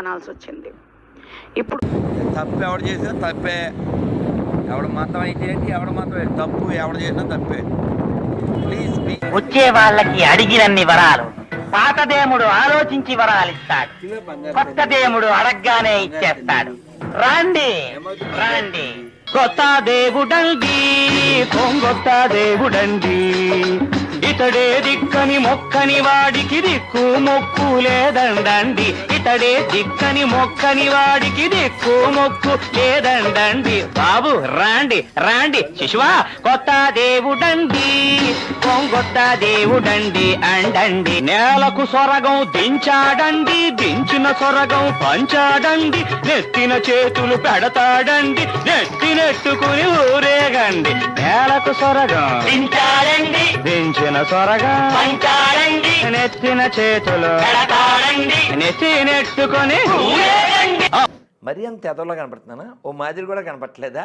అనాల్సి వచ్చింది ఇప్పుడు తప్పు ఎవడు చేసినా తప్పే. ఎవడ మతం అయితే ఏంటి ఎవడ మతం? తప్పు ఎవడు చేసినా తప్పే. ప్లీజ్ వచ్చే వాళ్ళకి అడిగినన్ని వరాలు. పాత దేవుడు ఆలోచించి వరాలు ఇస్తాడు. కొత్త దేవుడు అడగ్గానే ఇచ్చేస్తాడు. రండి రండి. కొత్త దేవుడండి పొంగొత్త దేవుడండి. ఇతడే దిక్కని మొక్కని వాడికి దిక్కు మొక్కు లేదండండి. ఇతడే దిక్కని మొక్కని వాడికి దిక్కు మొక్కు లేదండండి. బాబు రాండి రాండి. శిశువా కొత్త దేవుడండి. పొంగొత్త దేవుడండి అండండి. నేలకు సొరగం దించాడండి దించిన సొరగం పంచాడండి. నెత్తిన చేతులు పెడతాడండి నెత్తి నెట్టుకుని ఊరేగండి. నేలకు సొరగం దించాడండి. దించిన సొరగం నెత్తిన చేతులు నెత్తి నెట్టుకుని మరీ అంత ఎదవలా కనపడుతున్నానా? ఓ మాదిరి కూడా కనపట్లేదా